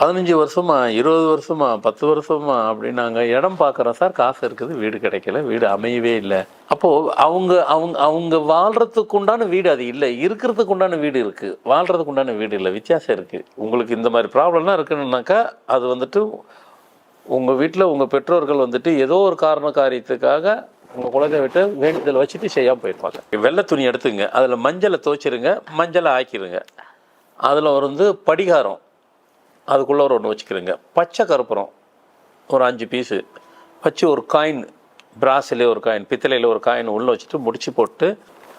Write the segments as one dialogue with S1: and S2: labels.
S1: பதினஞ்சு வருஷமா இருபது வருஷமா பத்து வருஷமா அப்படின்னாங்க. இடம் பார்க்குறோம் சார். காசு இருக்குது. வீடு கிடைக்கல. வீடு அமையவே இல்லை. அப்போது அவங்க அவங்க அவங்க வாழ்கிறதுக்கு உண்டான வீடு அது இல்லை. இருக்கிறதுக்கு உண்டான வீடு இருக்குது வாழ்கிறதுக்கு உண்டான வீடு இல்லை. வித்தியாசம் இருக்குது உங்களுக்கு இந்த மாதிரி ப்ராப்ளம்லாம் இருக்குன்னாக்கா அது வந்துட்டு உங்கள் வீட்டில் உங்கள் பெற்றோர்கள் வந்துட்டு ஏதோ ஒரு காரண காரியத்துக்காக உங்கள் குழந்தைய விட்டு வேண்டுதல் வச்சுட்டு செய்யாமல் போயிருப்பாங்க. வெள்ளை துணி எடுத்துங்க. அதில் மஞ்சளை துவைச்சிருங்க. மஞ்சளை ஆக்கிடுங்க அதில் வந்து படிகாரம். அதுக்குள்ளே ஒரு ஒன்று வச்சுக்கிறேங்க. பச்சை கருப்புரம் ஒரு அஞ்சு பீஸு வச்சு ஒரு காயின் பிராஸ்லேயே ஒரு காயின் பித்தளையில் ஒரு காயின் உள்ளே வச்சுட்டு முடிச்சு போட்டு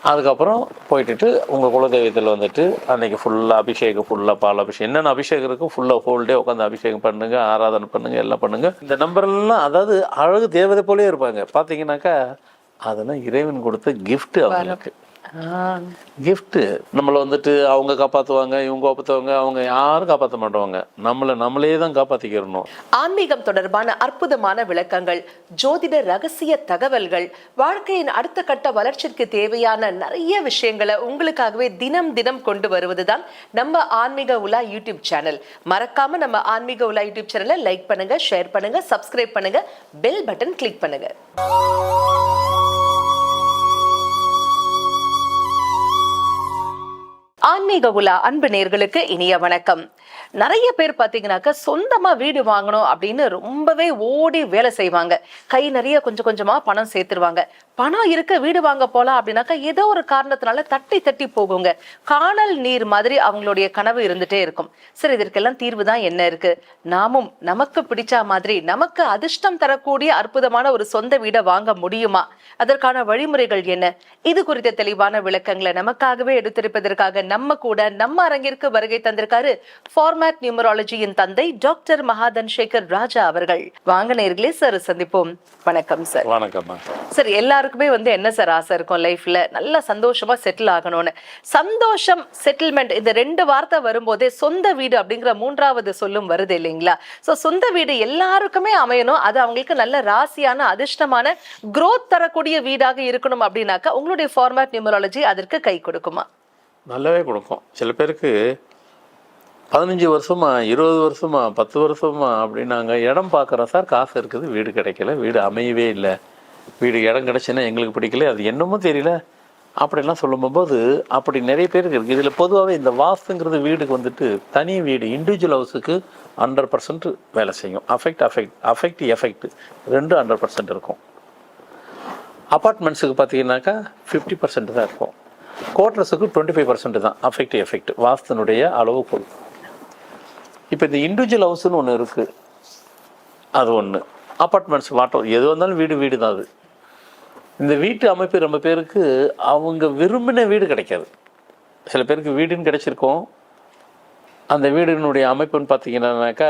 S1: அதுக்கப்புறம் போயிட்டுட்டு உங்கள் குலதெய்வத்தில் வந்துட்டு அன்றைக்கி ஃபுல்லாக அபிஷேகம் ஃபுல்லாக பால் அபிஷேகம். என்னென்ன அபிஷேகம் இருக்கோ ஃபுல்லாக ஹோல் டே உட்காந்து அபிஷேகம் பண்ணுங்க ஆராதனை பண்ணுங்கள் எல்லாம் பண்ணுங்கள் இந்த நம்பர்லாம் அதாவது அழகு தேவதை போலே இருப்பாங்க. பார்த்தீங்கன்னாக்கா அதெல்லாம் இறைவன் கொடுத்த கிஃப்ட்டு அவங்களுக்கு. கிஃப்ட்டு நம்மளை வந்துட்டு அவங்க காப்பாற்றுவாங்க இவங்க காப்பாற்றுவாங்க அவங்க யாரும் காப்பாற்ற மாட்டவங்க. நம்மளை நம்மளே தான் காப்பாற்றிக்கிறணும்
S2: ஆன்மீகம் தொடர்பான அற்புதமான விளக்கங்கள் ஜோதிட ரகசிய தகவல்கள் வாழ்க்கையின் அடுத்த கட்ட வளர்ச்சிக்கு தேவையான நிறைய விஷயங்களை உங்களுக்காகவே தினம் தினம் கொண்டு வருவது தான் நம்ம ஆன்மீக உலா யூடியூப் சேனல். மறக்காம நம்ம ஆன்மீக உலா யூடியூப் சேனலை லைக் பண்ணுங்க ஷேர் பண்ணுங்க சப்ஸ்கிரைப் பண்ணுங்க பெல் பட்டன் கிளிக் பண்ணுங்க. ஆன்மீக உலா அன்பு நேர்களுக்கு இனிய வணக்கம். நிறைய பேர் பாத்தீங்கன்னாக்க சொந்தமா வீடு வாங்கணும் அப்படின்னு ரொம்பவே ஓடி வேலை செய்வாங்க. கை நிறைய கொஞ்சம் கொஞ்சமா பணம் சேர்த்துருவாங்க. பணம் இருக்க வீடு வாங்க போலாம் அப்படின்னாக்கா ஏதோ ஒரு காரணத்தினால தட்டி தட்டி போகுங்க. காணல் நீர் மாதிரி அவங்களுடைய கனவு இருந்துட்டே இருக்கும். சரி இதற்கெல்லாம் தீர்வு தான் என்ன இருக்கு? நாமும் நமக்கு பிடிச்ச மாதிரி நமக்கு அதிர்ஷ்டம் தரக்கூடிய அற்புதமான ஒரு சொந்த வீடை வாங்க முடியுமா? அதற்கான வழிமுறைகள் என்ன? இது குறித்த தெளிவான விளக்கங்களை நமக்காகவே எடுத்திருப்பதற்காக நம்ம கூட நம்ம அரங்கிற்கு வருகை தந்திருக்காரு ஃபார்மேட் நியூமராலஜியின் தந்தை டாக்டர் மகாதன் சேகர் ராஜா அவர்கள். வாங்க நேர்களே சார் சந்திப்போம். வணக்கம் சார்
S1: வணக்கம்மா.
S2: சார் எல்லாருக்குமே வந்து என்ன சார் ஆசை இருக்கும் லைஃப்ல? நல்லா சந்தோஷமா செட்டில் ஆகணும்னு. சந்தோஷம் செட்டில்மெண்ட் இந்த ரெண்டு வார்த்தை வரும்போதே சொந்த வீடு அப்படிங்கிற மூன்றாவது சொல்லும் வருது இல்லைங்களா? ஸோ சொந்த வீடு எல்லாருக்குமே அமையணும். அது அவங்களுக்கு நல்ல ராசியான அதிர்ஷ்டமான குரோத் தரக்கூடிய வீடாக இருக்கணும் அப்படின்னாக்கா உங்களுடைய ஃபார்மேட் நியூமராலஜி அதற்கு கை கொடுக்குமா?
S1: நல்லாவே கொடுக்கும். சில பேருக்கு பதினஞ்சு வருஷமா இருபது வருஷமா பத்து வருஷமா அப்படின்னாங்க. இடம் பார்க்குறோம் சார் காசு இருக்குது வீடு கிடைக்கல வீடு அமையவே இல்லை. வீடு இடம் கிடச்சுன்னா எங்களுக்கு பிடிக்கல அது என்னமோ தெரியல. அப்படிலாம் சொல்லும்போது அப்படி நிறைய பேருக்கு இருக்குது இதில் பொதுவாகவே இந்த வாஸ்துங்கிறது வீடுக்கு வந்துட்டு தனி வீடு இண்டிவிஜுவல் ஹவுஸுக்கு ஹண்ட்ரட் பர்சன்ட் வேலை செய்யும். அஃபெக்ட் அஃபெக்ட் அஃபெக்ட் எஃபெக்ட் ரெண்டு ஹண்ட்ரட் பர்சன்ட் இருக்கும். அப்பார்ட்மெண்ட்ஸுக்கு பார்த்தீங்கன்னாக்கா ஃபிஃப்டி பர்சன்ட் தான் இருக்கும். குவார்டர்ஸுக்கு டுவெண்ட்டி ஃபைவ் பர்சன்ட் தான். அஃபெக்ட் எஃபெக்ட் வாஸ்தனுடைய அளவுகோல் இப்போ இந்த இண்டிவிஜுவல் ஹவுஸ்னு ஒன்று இருக்குது அது ஒன்று அப்பார்ட்மெண்ட்ஸ் வாட்டர் எது வந்தாலும் வீடு வீடு தான் அது. இந்த வீட்டு அமைப்பு ரொம்ப பேருக்கு அவங்க விரும்பின வீடு கிடைக்காது. சில பேருக்கு வீடுன்னு கிடைச்சிருக்கோம். அந்த வீடினுடைய அமைப்புன்னு பார்த்தீங்கன்னாக்கா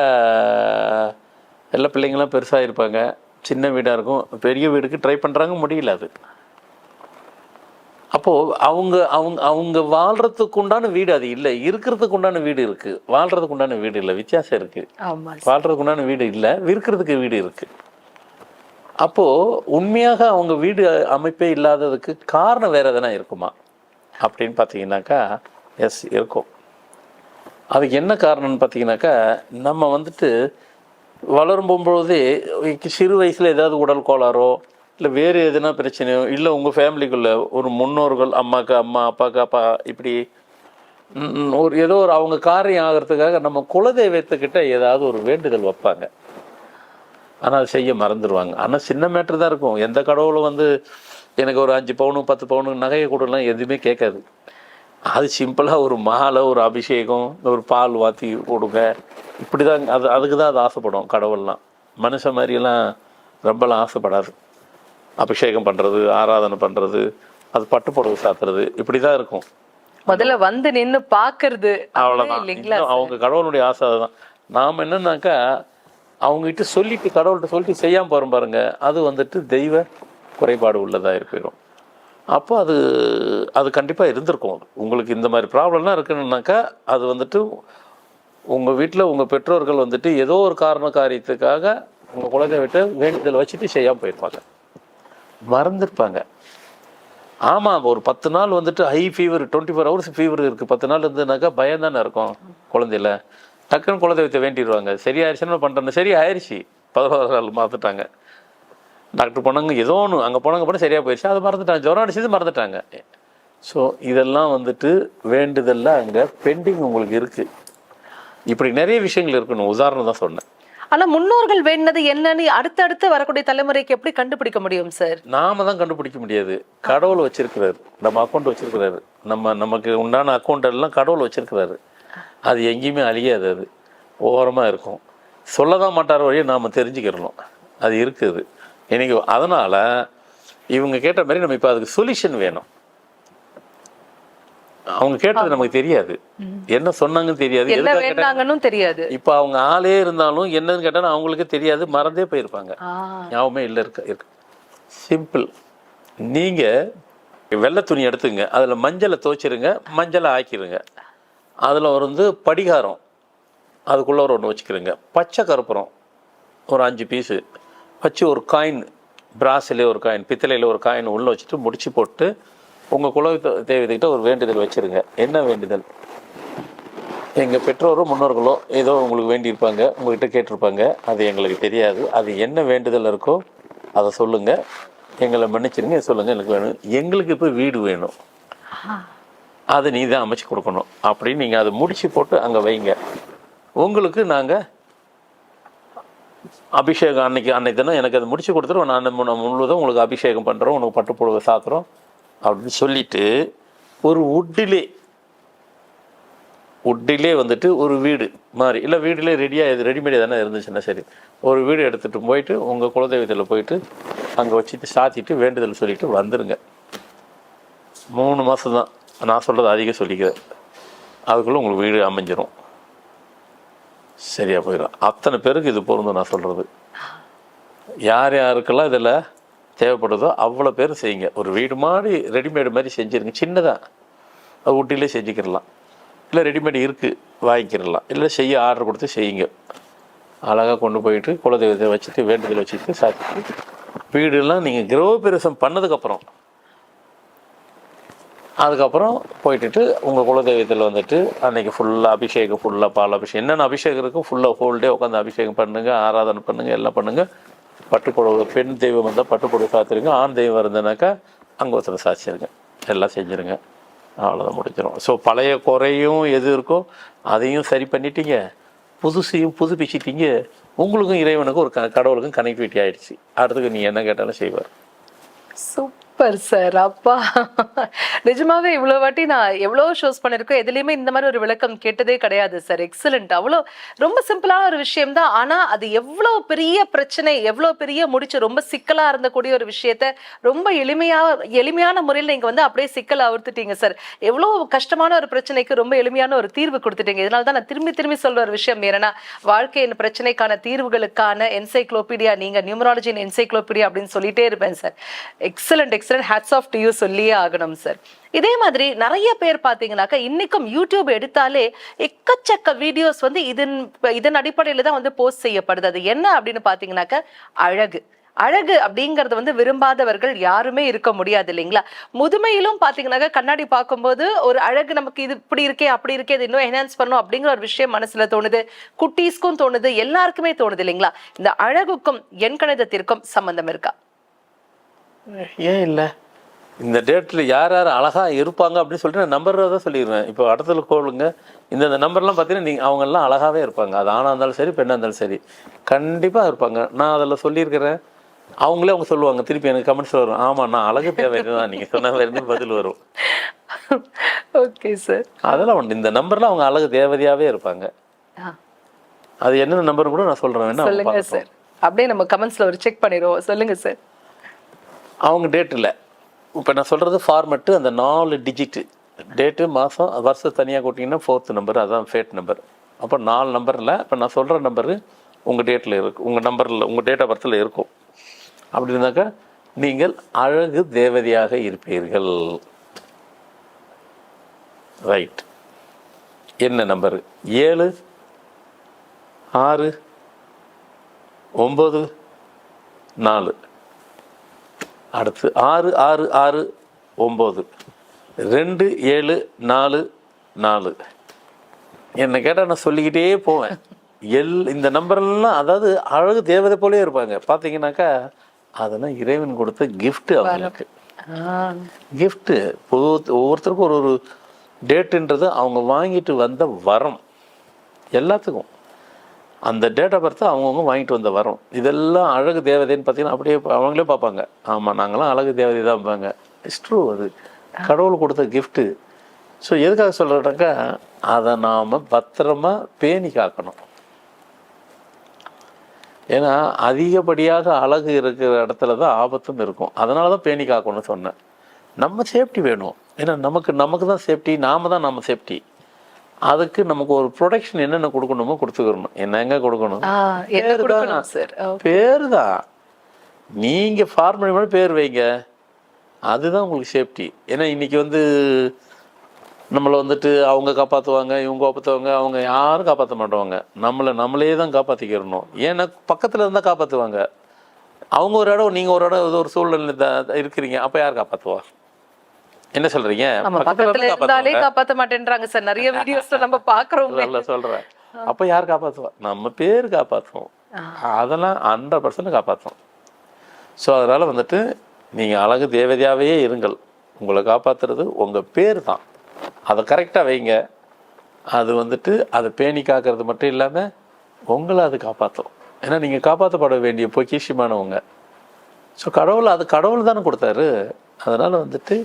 S1: எல்லா பிள்ளைங்களாம் பெருசாக இருப்பாங்க. சின்ன வீடாக இருக்கும். பெரிய வீடுக்கு ட்ரை பண்ணுறாங்க முடியல அது. அப்போது அவங்க அவங்க அவங்க வாழ்கிறதுக்கு உண்டான வீடு அது இல்லை. இருக்கிறதுக்கு உண்டான வீடு இருக்குது வாழ்கிறதுக்கு உண்டான வீடு இல்லை. வித்தியாசம் இருக்குது வாழ்கிறதுக்கு உண்டான வீடு இல்லை. விற்கிறதுக்கு வீடு இருக்குது அப்போது உண்மையாக அவங்க வீடு அமைப்பே இல்லாததுக்கு காரணம் வேறு எதனா இருக்குமா? அப்படின்னு பார்த்தீங்கன்னாக்கா எஸ் இருக்கும். அதுக்கு என்ன காரணம்னு பார்த்தீங்கன்னாக்கா நம்ம வந்துட்டு வளரும் போகும்போதே சிறு வயசில் ஏதாவது உடல் கோளாறோ இல்லை வேறு எதுனா பிரச்சனையோ இல்லை உங்கள் ஃபேமிலிக்குள்ளே ஒரு முன்னோர்கள் அம்மாக்கு அம்மா அப்பாக்கு அப்பா இப்படி ஒரு ஏதோ ஒரு அவங்க காரியம் ஆகிறதுக்காக நம்ம குலதெய்வத்துக்கிட்ட ஏதாவது ஒரு வேண்டுதல் வைப்பாங்க. ஆனால் அது செய்ய மறந்துடுவாங்க ஆனால் சின்ன மேட்ரு தான் இருக்கும். எந்த கடவுளும் வந்து எனக்கு ஒரு அஞ்சு பவுனு பத்து பவுனு நகையை கூடலாம் எதுவுமே கேட்காது. அது சிம்பிளாக ஒரு மாலை ஒரு அபிஷேகம் ஒரு பால் வாத்தி கொடுங்க. இப்படி தான் அது அதுக்கு தான் அது ஆசைப்படும் கடவுள்லாம் மனுஷன் மாதிரியெல்லாம் ரொம்பலாம் ஆசைப்படாது. அபிஷேகம் பண்ணுறது ஆராதனை பண்ணுறது அது பட்டு புடவை சாத்துறது இப்படி தான் இருக்கும்.
S2: முதல்ல வந்து நின்னு பாக்குறது
S1: அவ்வளோதான் அவங்க கடவுளுடைய ஆசை அதுதான். நாம் என்னன்னாக்கா அவங்ககிட்ட சொல்லிட்டு கடவுள்கிட்ட சொல்லிட்டு செய்யாமல் போகிறோம் பாருங்க. அது வந்துட்டு தெய்வ குறைபாடு உள்ளதாக இருப்பிடும் அப்போ அது அது கண்டிப்பாக இருந்திருக்கும். அது. உங்களுக்கு இந்த மாதிரி ப்ராப்ளம்லாம் இருக்குன்னாக்கா அது வந்துட்டு உங்கள் வீட்டில் உங்கள் பெற்றோர்கள் வந்துட்டு ஏதோ ஒரு காரண காரியத்துக்காக உங்கள் குழந்தைய விட்டு வேண்டுதல் வச்சுட்டு செய்யாமல் போயிருப்பாங்க. மறந்துருப்பாங்க. ஆமாம் ஒரு பத்து நாள் வந்துட்டு high fever twenty four hours fever இருக்குது பத்து நாள் இருந்ததுனாக்கா பயம் தானே இருக்கும் குழந்தையில. டக்குன்னு குலதெய்வத்தை வேண்டிடுவாங்க. சரியாயிருச்சுன்னு பண்ணுறேன் சரி ஆயிடுச்சு பதினோரு நாள் மறந்துட்டாங்க டாக்டர் போனாங்க ஏதோ ஒன்று அங்கே போனாங்க போனால் சரியாக போயிடுச்சு அதை மறந்துட்டாங்க. ஜுரம் அடிச்சது மறந்துட்டாங்க. ஸோ இதெல்லாம் வந்துட்டு வேண்டுதலில் அங்கே பெண்டிங் உங்களுக்கு இருக்குது இப்படி நிறைய விஷயங்கள் இருக்கணும். உதாரணம் தான் சொன்னேன்.
S2: ஆனா முன்னோர்கள் வேண்டினது என்னன்னு அடுத்தடுத்து வரக்கூடிய தலைமுறைக்கு எப்படி கண்டுபிடிக்க முடியும் சார்?
S1: நாம தான் கண்டுபிடிக்க முடியாது. கடவுள் வச்சிருக்கிறாரு. நம்ம அக்கௌண்ட் வச்சிருக்கிறாரு. நம்ம நமக்கு உண்டான அக்கௌண்ட் எல்லாம் கடவுள் வச்சிருக்கிறாரு. அது எங்கேயுமே அழியாது அது. ஓரமாக இருக்கும். சொல்ல தான் மாட்டார் வழியை நாம் தெரிஞ்சுக்கிறணும். அது இருக்குது. எனக்கு அதனால் இவங்க கேட்ட மாதிரி நம்ம இப்போ அதுக்கு சொல்யூஷன் வேணும். அவங்க கேட்டது நமக்கு தெரியாது. என்ன சொன்னாங்கன்னு தெரியாது.
S2: என்ன வேண்டாங்கன்னு தெரியாது.
S1: இப்போ அவங்க ஆளே இருந்தாலும் என்னன்னு கேட்டாலும் அவங்களுக்கு தெரியாது. மறந்தே போயிருப்பாங்க. ஞாபகமே இல்லை இருக்க இருக்கு. சிம்பிள் நீங்கள் வெள்ளை துணி எடுத்துங்க. அதில் மஞ்சளை துவைச்சிருங்க. மஞ்சளை ஆக்கிடுங்க அதில் வந்து படிகாரம். அதுக்குள்ளே ஒரு ஒன்று வச்சுக்கிறங்க பச்சை கருப்புரம். ஒரு அஞ்சு பீஸு வச்சு ஒரு காயின் பிராஸிலே ஒரு காயின் பித்தளையில் ஒரு காயின் உள்ளே வச்சுட்டு முடிச்சு போட்டு உங்கள் குல தெய்வத்துக்கிட்ட ஒரு வேண்டுதல் வச்சுருங்க. என்ன வேண்டுதல்? எங்கள் பெற்றோரோ முன்னோர்களோ ஏதோ உங்களுக்கு வேண்டியிருப்பாங்க உங்ககிட்ட கேட்டிருப்பாங்க அது எங்களுக்கு தெரியாது. அது என்ன வேண்டுதல் இருக்கோ அதை சொல்லுங்கள் எங்களை மன்னிச்சிருங்க சொல்லுங்கள் எனக்கு வேணும். எங்களுக்கு இப்போ வீடு வேணும். அதை நீ தான் அமைச்சு கொடுக்கணும். அப்படின்னு நீங்கள் அதை முடிச்சு போட்டு அங்கே வைங்க. உங்களுக்கு நாங்கள் அபிஷேகம் அன்னைக்கு அன்னைக்கு தினம் எனக்கு அதை முடிச்சு கொடுத்துருவோம். நான் முழுவதும் உங்களுக்கு அபிஷேகம் பண்ணுறோம் உனக்கு பட்டு புடவை சாத்துறோம். அப்படின்னு சொல்லிட்டு ஒரு உட்டிலே உட்டிலே வந்துட்டு ஒரு வீடு மாதிரி. இல்லை வீட்டிலே ரெடியாக இது ரெடிமேட் தானே இருந்துச்சுன்னா சரி. ஒரு வீடு எடுத்துகிட்டு போயிட்டு உங்கள் குலதெய்வத்தில் போயிட்டு அங்கே வச்சுட்டு சாத்திட்டு வேண்டுதல் சொல்லிட்டு வந்துருங்க. மூணு மாதம் தான். நான் சொல்கிறது அதிகம் சொல்லிக்கிறேன். அதுக்குள்ளே உங்களுக்கு வீடு அமைஞ்சிரும். சரியாக போயிடும். அத்தனை பேருக்கு இது பொருந்தும் நான் சொல்கிறது யார் யாருக்கெல்லாம் இதில் தேவைப்படுதோ அவ்வளோ பேர் செய்யுங்க. ஒரு வீடு மாதிரி ரெடிமேடு மாதிரி செஞ்சுருங்க. சின்னதாக அது ஊட்டிலே செஞ்சுக்கிடலாம். இல்லை ரெடிமேட் இருக்குது வாங்கிக்கிடலாம். இல்லை செய்ய ஆர்டர் கொடுத்து செய்யுங்க. அழகாக கொண்டு போயிட்டு குலதெய்வத்தை வச்சுட்டு வேண்டுதல் வச்சுட்டு சாப்பிட்டு வீடெல்லாம் நீங்கள் கிரகபிரசம் பண்ணதுக்கப்புறம். அதுக்கப்புறம் போயிட்டு உங்கள் குலதெய்வத்தில் வந்துட்டு அன்னைக்கு ஃபுல்லாக அபிஷேகம் ஃபுல்லாக பால் அபிஷேகம். என்னென்ன அபிஷேகம் இருக்கோ ஃபுல்லாக ஹோல் டே உட்காந்து அபிஷேகம் பண்ணுங்கள் ஆராதனை பண்ணுங்கள் எல்லாம் பண்ணுங்கள் பட்டுப்புடவை பெண் தெய்வம் இருந்தால் பட்டுப்புடவை சாத்திருங்க ஆண் தெய்வம் இருந்ததுனாக்கா அங்கே ஒருத்தர் சாச்சிருங்க. எல்லாம் செஞ்சுருங்க. அவ்வளோதான் முடிஞ்சிடும். ஸோ பழைய குறையும் எது இருக்கோ அதையும் சரி பண்ணிட்டீங்க. புதுசையும் புதுப்பிச்சிட்டீங்க. உங்களுக்கும் இறைவனுக்கும் ஒரு க கடவுளுக்கும் கனெக்டிவிட்டி ஆகிடுச்சு அடுத்துக்கு நீ என்ன கேட்டாலும் செய்வார்.
S2: Super sir. அப்பா. நிஜமாவே இவ்வளோ வாட்டி நான் எவ்வளோ ஷோஸ் பண்ணிருக்கோம் எதுலேயுமே இந்த மாதிரி ஒரு விளக்கம் கேட்டதே கிடையாது சார். எக்ஸலண்ட் அவ்வளோ ரொம்ப சிம்பிளான ஒரு விஷயம் தான். ஆனா அது எவ்வளோ பெரிய பிரச்சனை எவ்வளோ பெரிய முடிச்சு ரொம்ப சிக்கலாக இருந்தக்கூடிய ஒரு விஷயத்த ரொம்ப எளிமையாக எளிமையான முறையில் நீங்கள் வந்து அப்படியே சிக்கல் அவுர்த்துட்டீங்க சார். எவ்வளோ கஷ்டமான ஒரு பிரச்சனைக்கு ரொம்ப எளிமையான ஒரு தீர்வு கொடுத்துட்டீங்க. இதனால தான் நான் திரும்பி திரும்பி சொல்ற ஒரு விஷயம் என்னன்னா வாழ்க்கையின் பிரச்சனைக்கான தீர்வுகளுக்கான என்சைக்ளோபீடியா நீங்கள் நியூமராலஜின் என்சைக்ளோபீடியா அப்படின்னு சொல்லிட்டே இருப்பேன் sir. Excellent excellent hats off to you சொல்லியே ஆகணும் சார் இதே மாதிரி நிறைய பேர் பார்த்தீங்கனாக்கா இன்னைக்கும் யூடியூப் எடுத்தாலே எக்கச்சக்க வீடியோஸ் வந்து இதன் இதன் அடிப்படையில் தான் வந்து போஸ்ட் செய்யப்படுது. அது என்ன அப்படின்னு பார்த்தீங்கன்னாக்கா அழகு. அழகு அப்படிங்கறது வந்து விரும்பாதவர்கள் யாருமே இருக்க முடியாது இல்லைங்களா? முதுமையிலும் பாத்தீங்கன்னாக்கா கண்ணாடி பார்க்கும்போது ஒரு அழகு நமக்கு இது இப்படி இருக்கே அப்படி இருக்கே இது இன்னும் என்ஹான்ஸ் பண்ணும் அப்படிங்கிற ஒரு விஷயம் மனசுல தோணுது. குட்டீஸ்க்கும் தோணுது எல்லாருக்குமே தோணுது இல்லைங்களா? இந்த அழகுக்கும் எண்கணிதத்திற்கும் சம்பந்தம் இருக்கா?
S1: ஏன் இல்லை? இந்த டேட்டில் யார் யார் அழகாக இருப்பாங்க அப்படின்னு சொல்லிட்டு நான் நம்பர் தான் சொல்லிடுவேன். இப்போ இடத்துல கோளுங்க. இந்த இந்த நம்பர்லாம் பார்த்தீங்கன்னா நீங்கள் அவங்கெல்லாம் அழகாகவே இருப்பாங்க. அது ஆணாக இருந்தாலும் சரி பெண்ணாக இருந்தாலும் சரி. கண்டிப்பாக இருப்பாங்க. நான் அதில் சொல்லியிருக்கிறேன். அவங்களே அவங்க சொல்லுவாங்க. திருப்பி எனக்கு கமெண்ட்ஸ் வரும். ஆமாம் நான் அழகு தேவை தான் நீங்கள் சொன்ன மாதிரி பதில் வரும்.
S2: ஓகே சார்
S1: அதெல்லாம் உண்டு. இந்த நம்பரில் அவங்க அழகு தேவதையாகவே இருப்பாங்க. அது என்னென்ன நம்பர் கூட நான் சொல்கிறேன் வேணா அவங்க
S2: சொல்லுங்க
S1: பார்க்கட்டும்.
S2: சார் அப்படியே நம்ம கமெண்ட்ஸ்ல ஒரு செக் பண்ணிடுவோம். சொல்லுங்க சார்
S1: அவங்க டேட் இல்லை. இப்போ நான் சொல்கிறது ஃபார்மெட்டு அந்த நாலு டிஜிட்டு டேட்டு மாதம் வருஷம் தனியாக கூட்டிங்கன்னா ஃபோர்த் நம்பர் அதான் ஃபேட் நம்பர் அப்போ நாலு நம்பரில் இப்போ நான் சொல்கிற நம்பரு உங்கள் டேட்டில் இருக்கு உங்கள் நம்பரில் உங்கள் டேட் ஆஃப் பர்த்தில் இருக்கும். அப்படி இருந்தாக்கா நீங்கள் அழகு தேவதையாக இருப்பீர்கள். ரைட் என்ன நம்பரு ஏழு ஆறு ஒம்பது நாலு. அடுத்து ஆறு ஆறு ஆறு ஒம்பது. ரெண்டு ஏழு நாலு நாலு. என்னை கேட்டால் நான் சொல்லிக்கிட்டே போவேன். எல் இந்த நம்பர்லாம் அதாவது அழகு தேவதை போலே இருப்பாங்க. பார்த்தீங்கன்னாக்கா அதெல்லாம் இறைவன் கொடுத்த gift அவங்களுக்கு. கிஃப்ட்டு பொது ஒவ்வொருத்தருக்கும் ஒரு ஒரு டேட்டுன்றது அவங்க வாங்கிட்டு வந்த வரம். எல்லாத்துக்கும். அந்த டேட் ஆஃப் பர்த் அவங்கவுங்க வாங்கிட்டு வந்த வரோம். இதெல்லாம் அழகு தேவதைன்னு பார்த்தீங்கன்னா அப்படியே அவங்களே பார்ப்பாங்க. ஆமாம் நாங்களாம் அழகு தேவதை தான் பார்ப்பாங்க. இட்ஸ் ட்ரூ அது. கடவுள் கொடுத்த கிஃப்ட்டு ஸோ எதுக்காக சொல்கிறேன்னாக்கா அதை நாம் பத்திரமா பேணி காக்கணும். ஏன்னா அதிகப்படியாக அழகு இருக்கிற இடத்துல தான் ஆபத்தும் இருக்கும். அதனால தான் பேணி காக்கணும்னு சொன்னேன். நம்ம சேஃப்டி வேணும். ஏன்னா நமக்கு நமக்கு தான் சேஃப்டி நாம தான் நம்ம சேஃப்டி அதுக்கு நமக்கு ஒரு ப்ரொடெக்ஷன் என்னென்ன கொடுக்கணுமோ கொடுத்துக்கிறணும் என்னங்க கொடுக்கணும்? பேரு
S2: கொடுக்கணும்
S1: தான். நீங்கள் ஃபார்மலி பேர் வைங்க. அதுதான் உங்களுக்கு சேஃப்டி ஏன்னா இன்னைக்கு வந்து நம்மளை வந்துட்டு அவங்க காப்பாற்றுவாங்க இவங்க காப்பாற்றுவாங்க அவங்க யாரும் காப்பாற்ற மாட்டோங்க. நம்மளை நம்மளே தான் காப்பாற்றிக்கிறணும் ஏன்னா பக்கத்தில் இருந்தால் காப்பாற்றுவாங்க அவங்க ஒரு இடம் நீங்கள் ஒரு இடம் ஏதோ ஒரு சூழ்நிலை இருக்கிறீங்க. அப்போ யார் காப்பாற்றுவா என்ன சொல்கிறீங்க
S2: நம்ம பக்கத்துல இருந்தாலே காப்பாத்த மாட்டேன்றாங்க சார். நிறைய வீடியோஸ்ல நம்ம பாக்குறோம்
S1: சொல்ல சொல்கிறேன் அப்போ யார் காப்பாற்றுவா நம்ம பேர் காப்பாற்றுவோம் அதெல்லாம் ஹண்ட்ரட் பர்சன்ட் காப்பாற்றும் ஸோ அதனால் வந்துட்டு நீங்கள் அழகு தேவதையாகவே இருங்கள். உங்களை காப்பாற்றுறது உங்கள் பேர் தான். அதை கரெக்டாக வைங்க. அது வந்துட்டு அதை பேணி காக்கிறது மட்டும் இல்லாமல் உங்களை அது காப்பாற்றும் ஏன்னா நீங்கள் காப்பாற்றப்பட வேண்டிய பொக்கிஷமானவங்க. ஸோ கடவுள் அது கடவுள் தானே கொடுத்தாரு. அதனால் வந்துட்டு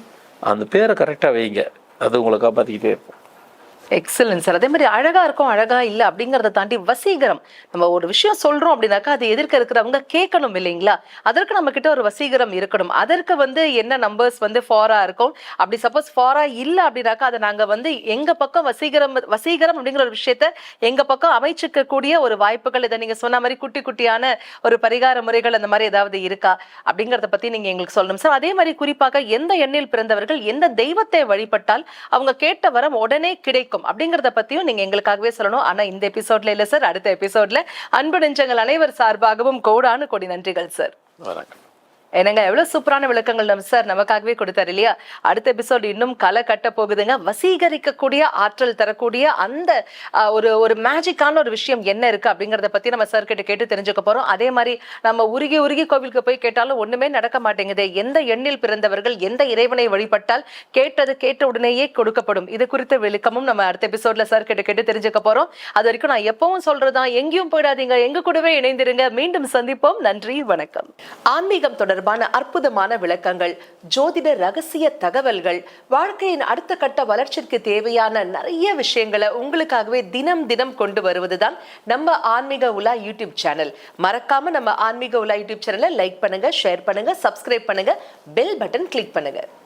S1: அந்த பேரை கரெக்டாக வைங்க. அது உங்களை காப்பாற்றிக்கிட்டே இருக்கும்.
S2: எக்ஸலன்ஸ் சார் அதே மாதிரி அழகா இருக்கும் அழகா இல்லை அப்படிங்கறத தாண்டி வசீகரம். நம்ம ஒரு விஷயம் சொல்றோம் அப்படின்னாக்கா அது எதிர்க்க இருக்கிறவங்க கேட்கணும் இல்லைங்களா? அதற்கு நம்ம கிட்ட ஒரு வசீகரம் இருக்கணும். அதற்கு வந்து என்ன நம்பர்ஸ் வந்து ஃபாரா இருக்கும்? அப்படி சப்போஸ் ஃபாரா இல்லை அப்படின்னாக்கா அதை நாங்க வந்து எங்க பக்கம் வசீகரம் வசீகரம் அப்படிங்கிற ஒரு விஷயத்த எங்க பக்கம் அமைச்சுக்க கூடிய ஒரு வாய்ப்புகள் இதை நீங்க சொன்ன மாதிரி குட்டி குட்டியான ஒரு பரிகார முறைகள் அந்த மாதிரி ஏதாவது இருக்கா? அப்படிங்கறத பத்தி நீங்க எங்களுக்கு சொல்லணும். சார் அதே மாதிரி குறிப்பாக எந்த எண்ணில் பிறந்தவர்கள் எந்த தெய்வத்தை வழிபட்டால் அவங்க கேட்ட வரம் உடனே கிடைக்கும்? அப்படிங்கறத பத்தியும் நீங்க எங்களுக்காகவே சொல்லணும். ஆனா இந்த எபிசோட்ல இல்ல சார். அடுத்த எபிசோட்ல அன்பு நெஞ்சங்கள் அனைவர் சார்பாகவும் கோடானு கோடி நன்றிகள் சார்.
S1: வணக்கம்.
S2: என்னங்க எவ்வளவு சூப்பரான விளக்கங்கள் நம்ம சார் நமக்காகவே கொடுத்தாரு இல்லையா? அடுத்த எபிசோட் இன்னும் களை கட்ட போகுதுங்க. வசீகரிக்கக்கூடிய ஆற்றல் தரக்கூடிய அந்த ஒரு ஒரு மேஜிக்கான ஒரு விஷயம் என்ன இருக்கு அப்படிங்கறத பத்தி நம்ம சார் கிட்ட கேட்டு தெரிஞ்சுக்க போறோம். அதே மாதிரி நம்ம உருகி உருகி கோவிலுக்கு போய் கேட்டாலும் ஒண்ணுமே நடக்க மாட்டேங்குது. எந்த எண்ணில் பிறந்தவர்கள் எந்த இறைவனை வழிபட்டால் கேட்டது கேட்ட உடனேயே கொடுக்கப்படும். இது குறித்த விளக்கமும் நம்ம அடுத்த எபிசோட்ல சார் கிட்ட கேட்டு தெரிஞ்சுக்க போறோம். அது வரைக்கும் நான் எப்பவும் சொல்றதுதான். எங்கேயும் போயிடாதீங்க. எங்க கூடவே இணைந்திருங்க. மீண்டும் சந்திப்போம். நன்றி வணக்கம். ஆன்மீகம் தொடர்பு தொடர்பான அற்புதமான விளக்கங்கள் ஜோதிட ரகசிய தகவல்கள் வாழ்க்கையின் அடுத்த கட்ட வளர்ச்சிக்கு தேவையான நிறைய விஷயங்களை உங்களுக்காகவே தினம் தினம் கொண்டு வருவதுதான் நம்ம ஆன்மீக உலா யூடியூப் சேனல். மறக்காம நம்ம ஆன்மீக உலா யூடியூப் சேனலை லைக் பண்ணுங்க ஷேர் பண்ணுங்க சப்ஸ்கிரைப் பண்ணுங்க பெல் பட்டன் கிளிக் பண்ணுங்க.